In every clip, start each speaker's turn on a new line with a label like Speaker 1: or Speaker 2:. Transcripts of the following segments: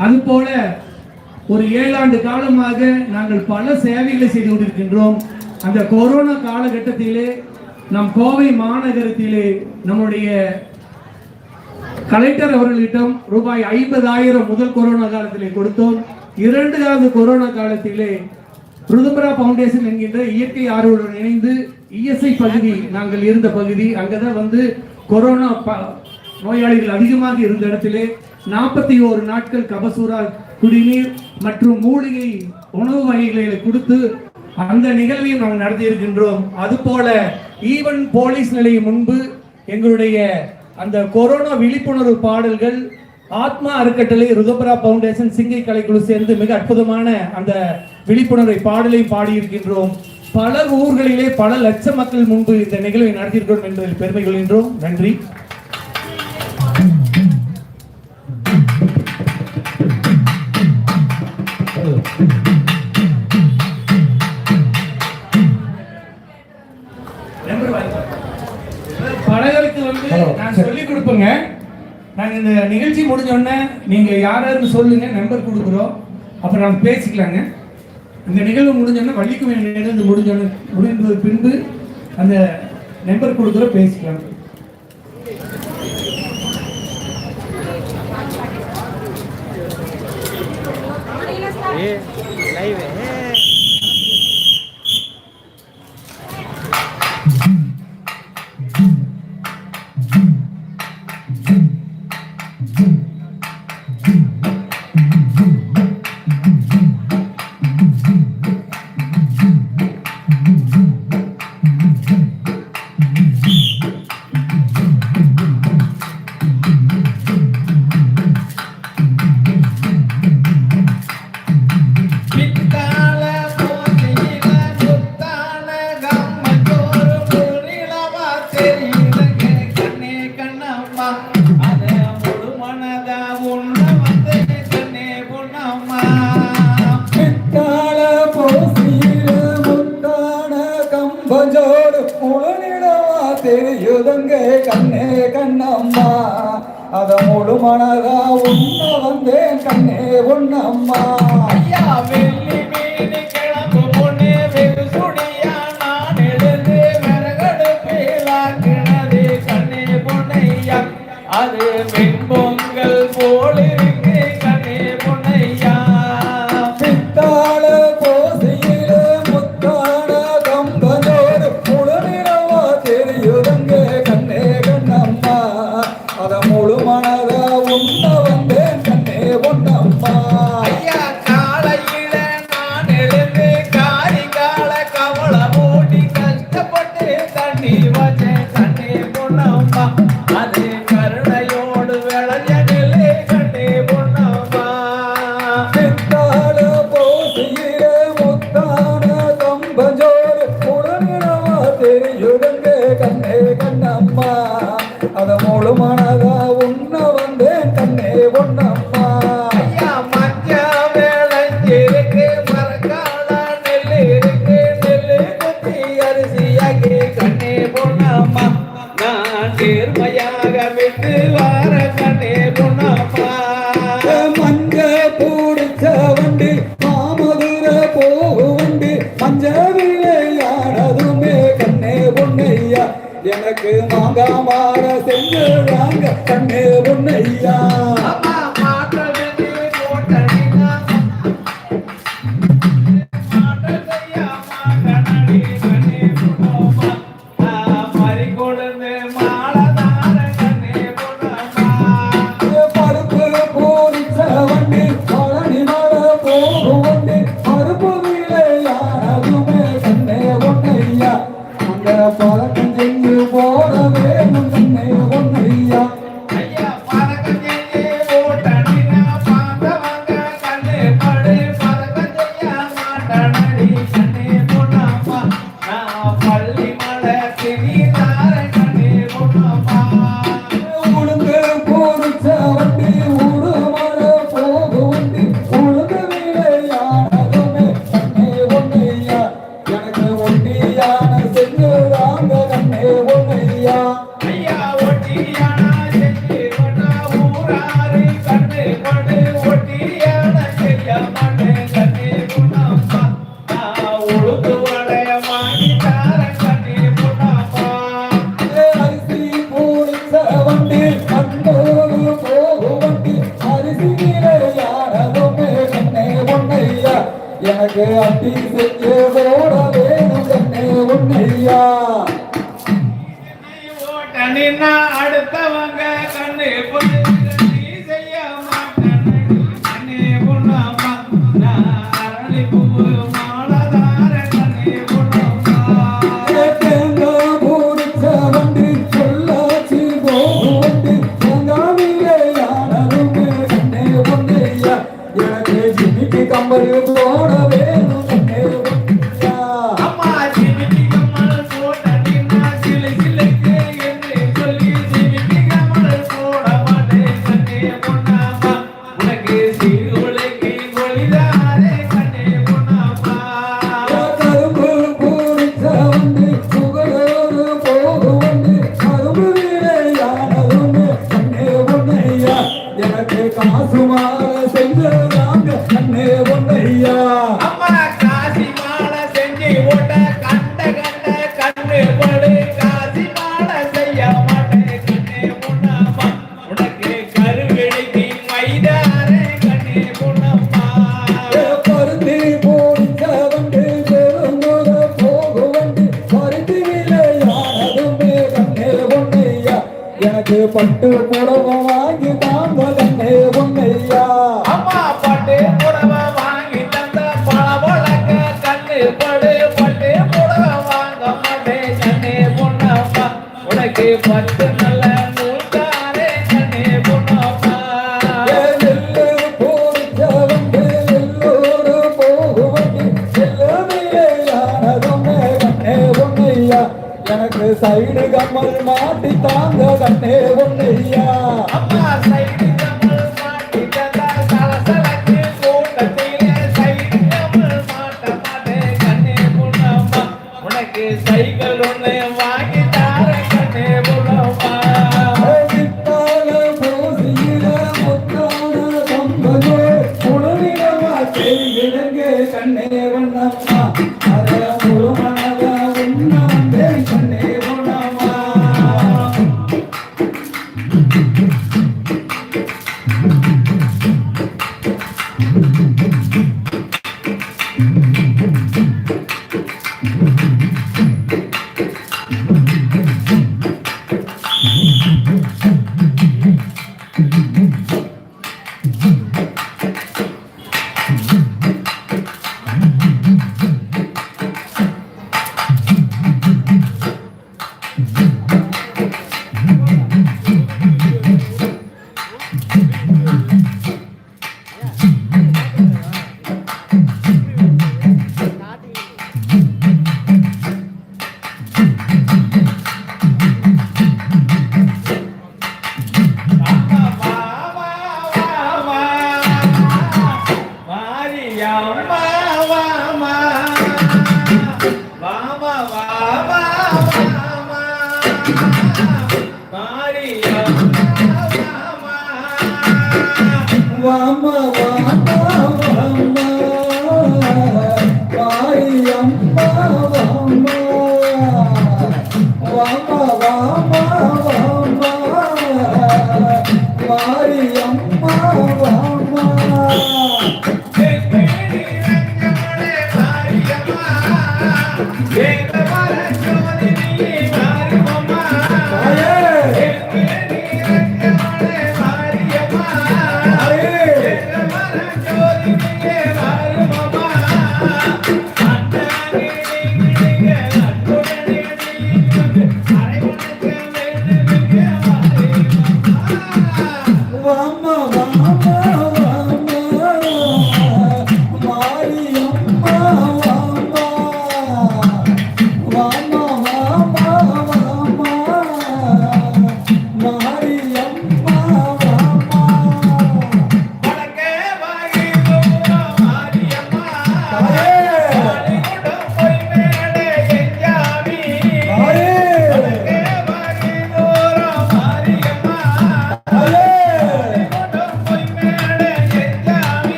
Speaker 1: அதுபோல ஒரு ஏழாண்டு காலமாக நாங்கள் பல சேவைகளை செய்து கொண்டிருக்கின்றோம். அந்த கொரோனா காலகட்டத்திலே நம் கோவை மாநகரத்திலே நம்முடைய கலெக்டர் அவர்களிடம் ரூபாய் ஐம்பதாயிரம் முதல் கொரோனா காலத்திலே கொடுத்தோம். இரண்டாவது கொரோனா காலத்திலே ருதுபரா பவுண்டேஷன் என்கின்ற இயற்கை ஆர்வலுடன் இணைந்து இஎஸ்ஐ பகுதி நாங்கள் இருந்த பகுதி அங்கதான் வந்து கொரோனா ப- நோயாளிகள் அதிகமாக இருந்த இடத்திலே நாற்பத்தி ஓரு நாட்கள் கபசூரா குடிநீர் மற்றும் மூலிகை உணவு வகைகளை கொடுத்து அந்த நிகழ்வையும் நாங்கள் நடத்தியிருக்கின்றோம். அதுபோல ஈவன் போலீஸ் நிலையம் முன்பு எங்களுடைய அந்த கொரோனா விழிப்புணர்வு பாடல்கள் ஆத்மா அறக்கட்டளை ருதபரா பவுண்டேஷன் சிங்கை கலைக்குழு சேர்ந்து மிக அற்புதமான அந்த விழிப்புணர்வை பாடலை பாடியிருக்கின்றோம். பல ஊர்களிலே பல லட்ச மக்கள் முன்பு இந்த நிகழ்வை நடத்தியிருக்கிறோம் என்பதில் பெருமை கொள்கின்றோம். நன்றி. இந்த நிகழ்ச்சி முடிஞ்சோடனே நீங்கள் யார் யாருன்னு சொல்லுங்கள் நம்பர் கொடுக்குறோம். அப்புறம் நம்ம பேசிக்கலாங்க. இந்த நிகழ்வு முடிஞ்சோடனே வள்ளிக்குமி நிகழ்ந்து முடிஞ்சோடனே முடிந்தது பின்பு அந்த நம்பர் கொடுக்குறோம் பேசிக்கலாம்.
Speaker 2: ஏ? லைவ் தெரியுதுங்க கண்ணே கண்ணம்மா. அத முழு மனதா உண்ண
Speaker 3: வந்தேன் கண்ணே உண்ணம்மா.
Speaker 2: ஐயா வெள்ளி
Speaker 3: our business எனக்கு
Speaker 2: பட்டு
Speaker 3: புடவை வாங்கி தாங்க தந்தே பொன்னையா
Speaker 2: அம்மா பட்டு புடவை வாங்கி தந்த பல கண்ணு படு பட்டு புடவை வாங்க மாட்டேன் உனக்கு பட்டு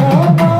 Speaker 2: Paloma.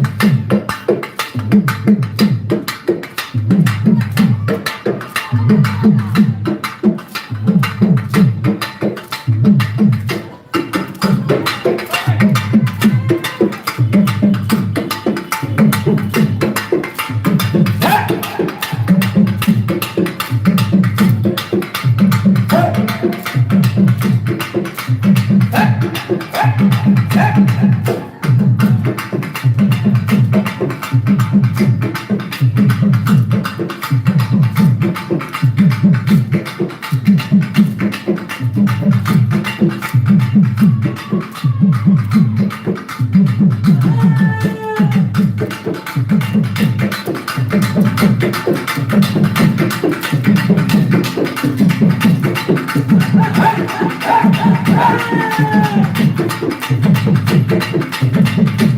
Speaker 2: Boom, boom. Thank you.